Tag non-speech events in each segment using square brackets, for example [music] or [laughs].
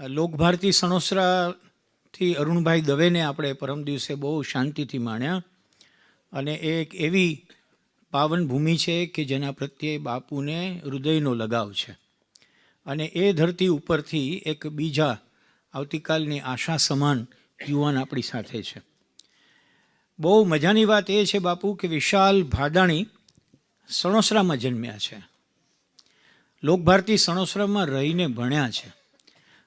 લોકભારતી સણોસરાથી અરુણભાઈ દવેને આપણે પરમ દિવસે બહુ શાંતિથી માણ્યા. અને એ એક એવી પાવન ભૂમિ છે કે જેના પ્રત્યે બાપુને હૃદયનો લગાવ છે. અને એ ધરતી ઉપરથી એક બીજા આવતીકાલની આશા સમાન યુવાન આપણી સાથે છે. બહુ મજાની વાત એ છે બાપુ કે વિશાલ ભાદાણી સણોસરામાં જન્મ્યા છે. લોકભારતી સણોસરામાં રહીને ભણ્યા છે.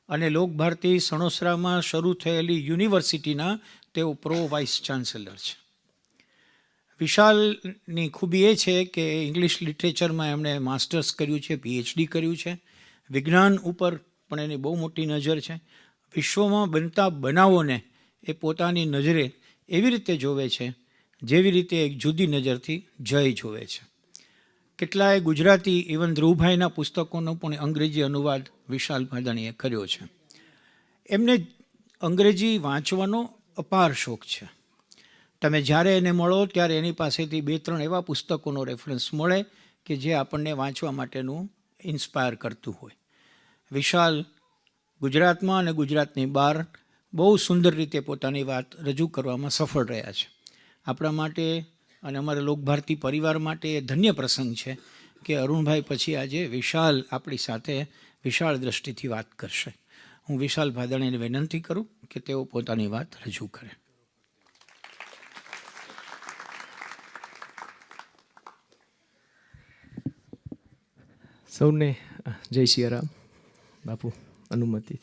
અને લોકભારતી સણોસરામાં શરૂ થયેલી યુનિવર્સિટીના તેઓ પ્રો વાઇસ ચાન્સેલર છે. વિશાલની ખૂબી એ છે કે ઇંગ્લિશ લિટરેચરમાં એમણે માસ્ટર્સ કર્યું છે, પીએચડી કર્યું છે. વિજ્ઞાન ઉપર પણ એની બહુ મોટી નજર છે. વિશ્વમાં બનતા બનાવોને એ પોતાની નજરે એવી રીતે જોવે છે, જેવી રીતે એક જુદી નજરથી જય જોવે છે. કેટલાય ગુજરાતી ઇવન ધ્રુવભાઈના પુસ્તકોનો પણ અંગ્રેજી અનુવાદ વિશાલ માદાણીએ કર્યો છે. એમને અંગ્રેજી વાંચવાનો અપાર શોખ છે. તમે જ્યારે એને મળો, ત્યારે એની પાસેથી બે ત્રણ એવા પુસ્તકોનો રેફરન્સ મળે કે જે આપણને વાંચવા માટેનું ઇન્સ્પાયર કરતું હોય. વિશાલ ગુજરાતમાં અને ગુજરાતની બહાર બહુ સુંદર રીતે પોતાની વાત રજૂ કરવામાં સફળ રહ્યા છે. આપણા માટે અને અમારા લોકભારતી પરિવાર માટે એ ધન્ય પ્રસંગ છે કે અરુણભાઈ પછી આજે વિશાલ આપણી સાથે વિશાળ દ્રષ્ટિથી વાત કરશે. હું વિશાલ ભાદણીને વિનંતી કરું કે તેઓ પોતાની વાત રજૂ કરે. સૌને જય સિયારામ. બાપુ, અનુમતિ.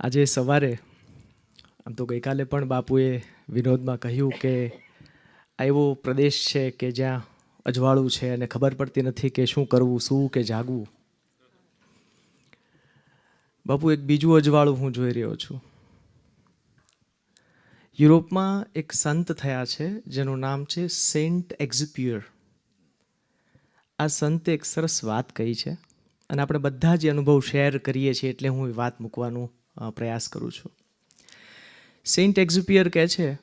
આજે સવારે આમ તો ગઈકાલે પણ બાપુએ વિનોદમાં કહ્યું કે આ એવો પ્રદેશ છે કે જ્યાં અજવાળું છે અને ખબર પડતી નથી કે શું કરવું, શું કે જાગવું. બાપુ, એક બીજું અજવાળું હું જોઈ રહ્યો છું. યુરોપમાં એક સંત થયા છે, જેનું નામ છે સેન્ટ એક્ઝિપ્યુર. આ સંતે એક સરસ વાત કહી છે અને આપણે બધા જ અનુભવ શેર કરીએ છીએ એટલે હું એ વાત મૂકવાનો પ્રયાસ કરું છું. સેન્ટ એક્ઝુપિયર કહે છે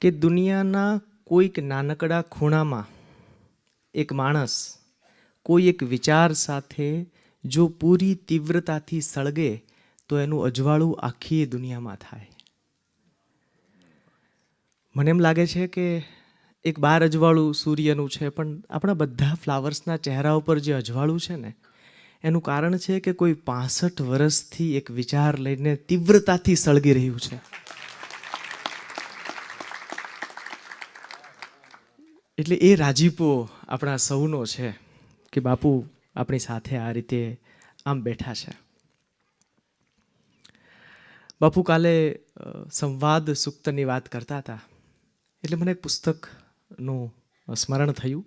કે દુનિયાના કોઈક નાનકડા ખૂણામાં એક માણસ કોઈ એક વિચાર સાથે જો પૂરી તીવ્રતાથી સળગે તો એનું અજવાળું આખી દુનિયામાં થાય. મને એમ લાગે છે કે એક બાર અજવાળું સૂર્યનું છે, પણ આપણા બધા ફ્લાવર્સના ચહેરા ઉપર જે અજવાળું છે ને એનું કારણ છે કે કોઈ પાસઠ વર્ષથી એક વિચાર લઈને તીવ્રતાથી સળગી રહ્યું છે. એટલે એ રાજીપો આપણા સૌનો છે કે બાપુ આપણી સાથે આ રીતે આમ બેઠા છે. બાપુ કાલે સંવાદ સુક્તની વાત કરતા હતા. એટલે મને એક પુસ્તકનું સ્મરણ થયું.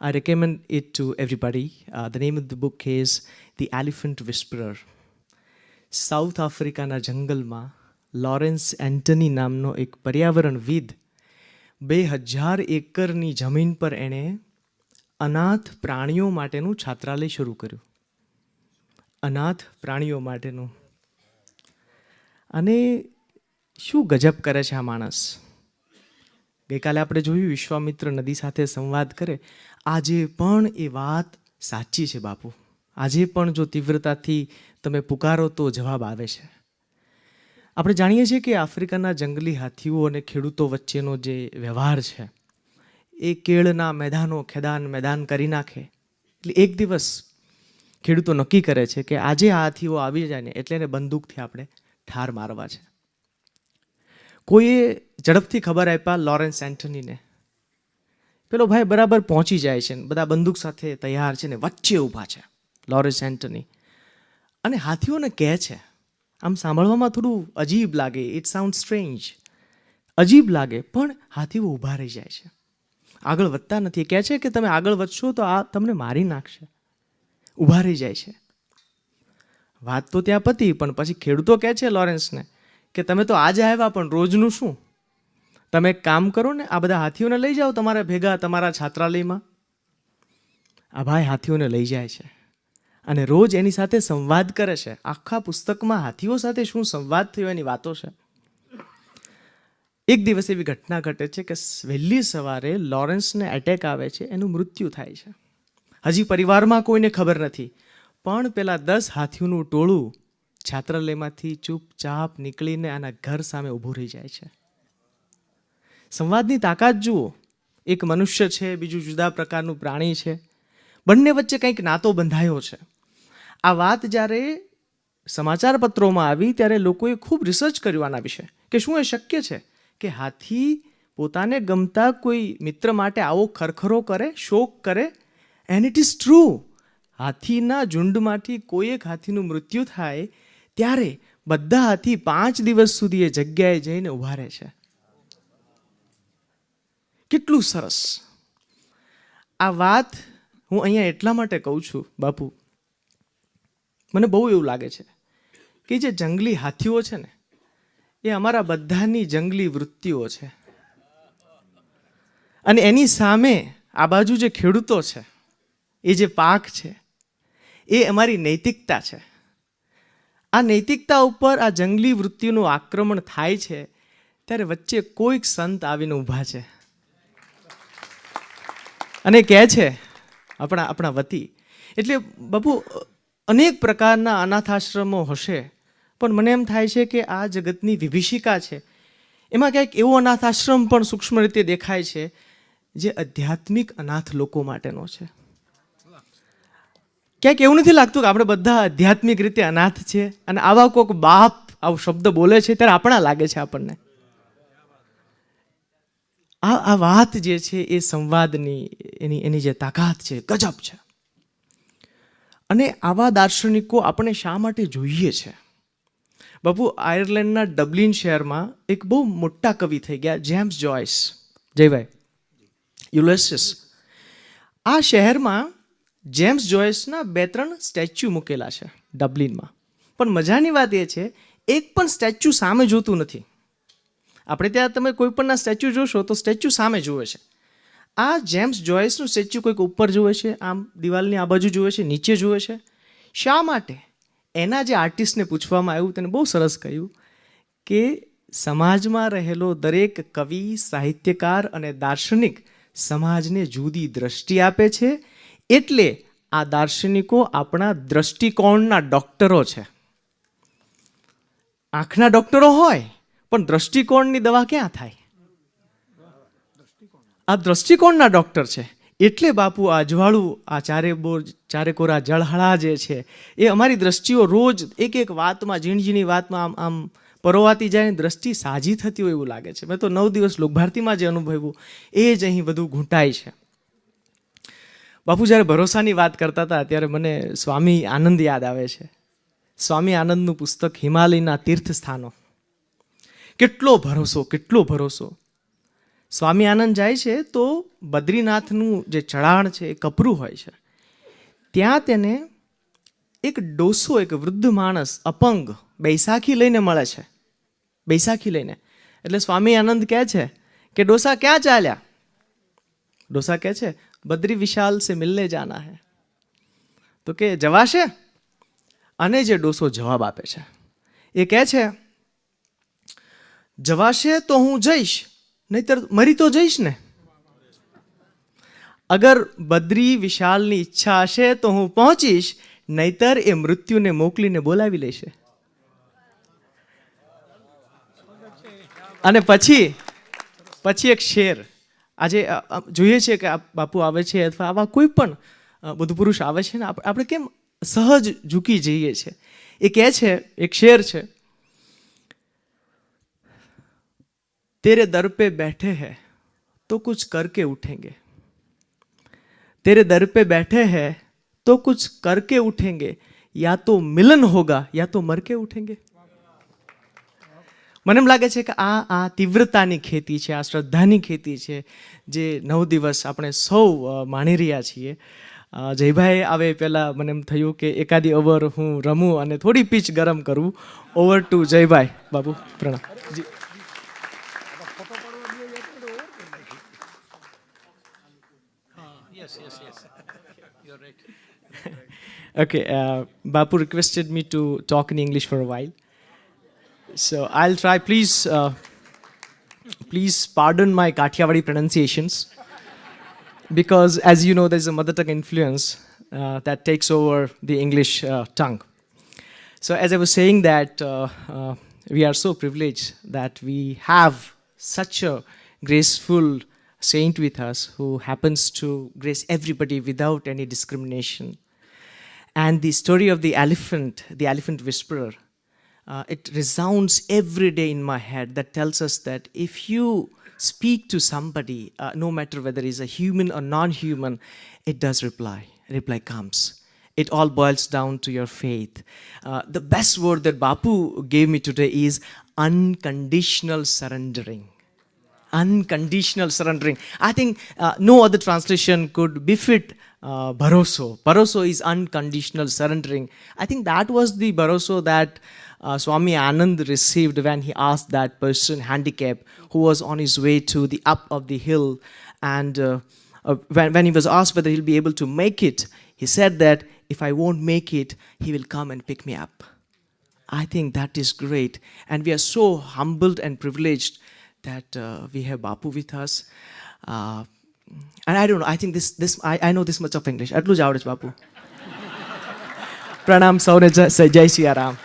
I it it to Uh, the name of the book is the Elephant Whisperer. South આફ્રિકાના જંગલમાં લોરેન્સ એન્ટની નામનો એક પર્યાવરણવિદ બે હજાર એકરની જમીન પર એણે અનાથ પ્રાણીઓ માટેનું છાત્રાલય શરૂ કર્યું અનાથ પ્રાણીઓ માટેનું અને શું ગજબ કરે છે આ માણસ ગઈકાલે આપણે જોયું, વિશ્વામિત્ર નદી સાથે સંવાદ કરે. આજે પણ એ વાત સાચી છે બાપુ. આજે પણ જો તીવ્રતાથી તમે પુકારો તો જવાબ આવે છે. આપણે જાણીએ છીએ કે આફ્રિકાના જંગલી હાથીઓ અને ખેડૂતો વચ્ચેનો જે વ્યવહાર છે, એ કેળના મેદાનો, ખેદાન મેદાન કરી નાખે. એટલે એક દિવસ ખેડૂતો નક્કી કરે છે કે આજે આ હાથીઓ આવી જાય ને એટલે એને બંદૂકથી આપણે ઠાર મારવા છે. કોઈએ ઝડપથી ખબર આપ્યા લોરેન્સ એન્ટનીને પેલો ભાઈ બરાબર પહોંચી જાય છે બધા બંદૂક સાથે તૈયાર છે ને, વચ્ચે ઊભા છે લોરેન્સ એન્ટની અને હાથીઓને કહે છે, આમ સાંભળવામાં થોડું અજીબ લાગે ઇટ સાઉન્ડ સ્ટ્રેન્જ અજીબ લાગે, પણ હાથીઓ ઊભા રહી જાય છે. આગળ વધતા નથી કહે છે કે તમે આગળ વધશો તો આ તમને મારી નાખશે. ઊભા રહી જાય છે. વાત તો ત્યાં પતી, પણ પછી ખેડૂતો કહે છે લોરેન્સને કે, તમે તો આજે આવ્યા, પણ રોજનું શું? તમે એક કામ કરો ને, આ બધા હાથીઓને લઈ જાઓ તમારા ભેગા, તમારા છાત્રાલયમાં. આ ભાઈ હાથીઓને લઈ જાય છે અને રોજ એની સાથે સંવાદ કરે છે. આખા પુસ્તકમાં હાથીઓ સાથે શું સંવાદ થયો એની વાતો છે. એક દિવસ એવી ઘટના ઘટે છે કે વહેલી સવારે લોરેન્સને એટેક આવે છે, એનું મૃત્યુ થાય છે. હજી પરિવારમાં કોઈને ખબર નથી, પણ પેલા દસ હાથીઓનું ટોળું છાત્રાલયમાંથી ચૂપચાપ નીકળીને આના ઘર સામે ઊભું રહી જાય છે. સંવાદની તાકાત જુઓ. એક મનુષ્ય છે, બીજું જુદા પ્રકારનું પ્રાણી છે. બંને વચ્ચે કંઈક નાતો બંધાયો છે. આ વાત જ્યારે સમાચાર પત્રોમાં આવી, ત્યારે લોકોએ ખૂબ રિસર્ચ કર્યું આના વિશે, કે શું એ શક્ય છે કે હાથી પોતાને ગમતા કોઈ મિત્ર માટે આવો ખરખરો કરે, શોક કરે? એન્ડ ઇટ ઇઝ ટ્રુ હાથીના ઝુંડમાંથી કોઈ એક હાથીનું મૃત્યુ થાય, ત્યારે બધા હાથી પાંચ દિવસ સુધી એ જગ્યાએ જઈને ઊભા રહે છે. કેટલું સરસ. આ વાત હું અહીંયા એટલા માટે કહું છું, બાપુ. મને બહુ એવું લાગે છે કે જે જંગલી હાથીઓ છે ને, એ અમારા બધાની જંગલી વૃત્તિઓ છે. અને એની સામે આ બાજુ જે ખેડૂતો છે, એ જે પાક છે, એ અમારી નૈતિકતા છે. આ નૈતિકતા ઉપર આ જંગલી વૃત્તિનું આક્રમણ થાય છે, ત્યારે વચ્ચે કોઈક સંત આવીને ઊભા છે. અને કહે છે, આપણા આપણા વતી, એટલે બાપુ, અનેક પ્રકારના અનાથાશ્રમો હશે, પણ મને એમ થાય છે કે આ જગતની વિભીષિકા છે. એમાં ક્યાંક એવો અનાથાશ્રમ પણ સૂક્ષ્મ રીતે દેખાય છે, જે આધ્યાત્મિક અનાથ લોકો માટેનો છે. ક્યાંક એવું નથી લાગતું કે આપણે બધા આધ્યાત્મિક રીતે અનાથ છે, અને આવા કોઈક બાપ આવો શબ્દ બોલે છે, ત્યારે આપણા લાગે છે આપણને. આ આ વાત જે છે એ સંવાદની એની એની જે તાકાત છે, ગજબ છે. અને આવા દાર્શનિકો આપણે શા માટે જોઈએ છે? બાપુ, આયર્લેન્ડના ડબલિન શહેરમાં એક બહુ મોટા કવિ થઈ ગયા, જેમ્સ જોયસ. જયભાઈ. યુલેસિસ આ શહેરમાં જેમ્સ જોયસના બે ત્રણ સ્ટેચ્યુ મૂકેલા છે ડબલિનમાં. પણ મજાની વાત એ છે, એક પણ સ્ટેચ્યુ સામે જોતું નથી. આપણે ત્યાં તમે કોઈ પણના સ્ટેચ્યુ જોશો તો સ્ટેચ્યુ સામે જુએ છે. આ જેમ્સ જોયસનું સ્ટેચ્યુ કોઈક ઉપર જુએ છે, આમ દિવાલની આ બાજુ જુએ છે, નીચે જુએ છે. શા માટે? એના જે આર્ટિસ્ટને પૂછવામાં આવ્યું, તેને બહુ સરસ કહ્યું કે સમાજમાં રહેલો દરેક કવિ, સાહિત્યકાર અને દાર્શનિક સમાજને જુદી દ્રષ્ટિ આપે છે, એટલે આ દાર્શનિકો આપણા દ્રષ્ટિકોણના ડોક્ટરો છે. આંખના ડોક્ટરો હોય પણ દ્રષ્ટિકોણની દવા ક્યાં થાય? આ દ્રષ્ટિકોણના ડૉક્ટર છે. એટલે બાપુ આ અજવાળું, આ ચારે બોર, ચારે કોરા જળહળા જે છે, એ અમારી દ્રષ્ટિઓ રોજ એક એક વાતમાં, ઝીણઝીણી વાતમાં આમ આમ પરોવાતી જાય ને દ્રષ્ટિ સાજી થતી હોય એવું લાગે છે. મેં તો નવ દિવસ લોકભારતીમાં જે અનુભવ્યું, એ જ અહીં બધું ઘૂંટાય છે. બાપુ જ્યારે ભરોસાની વાત કરતા હતા, ત્યારે મને સ્વામી આનંદ યાદ આવે છે. સ્વામી આનંદનું પુસ્તક હિમાલયના તીર્થ સ્થાનો કેટલો ભરોસો કેટલો ભરોસો. સ્વામી આનંદ જાય છે તો બદ્રીનાથનું જે ચઢાણ છે, એ કપરું હોય છે. ત્યાં તેને એક ડોસો, એક વૃદ્ધ માણસ, અપંગ, બૈસાખી લઈને મળે છે. બૈસાખી લઈને. એટલે સ્વામી આનંદ કહે છે કે, ડોસા, ક્યાં ચાલ્યા? ડોસા કહે છે, બદ્રી વિશાલ સે મિલને જાના હે. તો કે, જવાશે? અને જે ડોસો જવાબ આપે છે. એ કહે છે જવાશે તો હું જઈશ નહીતર મરી તો જઈશ ને. અગર બદ્રી વિશાલની ઈચ્છા હશે તો હું પહોંચીશ નહીતર એ મૃત્યુને મોકલીને બોલાવી લેશે. અને પછી પછી એક શેર. આજે જોઈએ છે કે બાપુ આવે છે અથવા આવા કોઈ પણ અ, બુદ્ધ પુરુષ આવે છે ને આપણે કેમ સહજ ઝૂકી જઈએ છીએ એ કહે છે એક શેર છે तेरे दर पे बैठे हैं तो कुछ करके उठेंगे तेरे दर पे बैठे हैं तो कुछ करके उठेंगे या तो मिलन होगा या तो मर के उठेंगे મને એમ લાગે છે કે આ આ તીવ્રતાની ખેતી છે આ શ્રદ્ધાની ખેતી છે જે નવ દિવસ આપણે સૌ અ, માણી રહ્યા છીએ અ, જયભાઈ આવે પહેલાં મને એમ થયું કે એકાદી ઓવર હું રમું અને થોડી પીચ ગરમ કરું ઓવર ટુ જયભાઈ બાબુ પ્રણામ જી Yes, yes, yes. You're right. [laughs] okay, uh, Bapu requested me to talk in English for a while. So I'll try. Please, uh, please pardon my Kathiawadi pronunciations. Because, as you know, there's a mother tongue influence uh, that takes over the English uh, tongue. So, as I was saying, that uh, uh, we are so privileged that we have such a graceful saint with us who happens to grace everybody without any discrimination. And the story of the elephant, the elephant whisperer, uh, it resounds every day in my head that tells us that if you speak to somebody, uh, no matter whether he's a human or non human, it does reply. Reply comes. It all boils down to your faith. Uh, the best word that Bapu gave me today is unconditional surrendering unconditional surrendering. I think uh, no other translation could befit uh, Baroso. Baroso is unconditional surrendering. I think that was the Baroso that uh, Swami Anand received when he asked that person, handicapped, who was on his way to the up of the hill, and uh, uh, when, when he was asked whether he'll be able to make it, he said that if I won't make it, he will come and pick me up. I think that is great. And we are so humbled and privileged that uh, we have Bapu with us. Uh, and I don't know, I think this, this I, I know this much of English. Atlu Javdes Bapu. Pranam Sauraja Jai Siya Ram.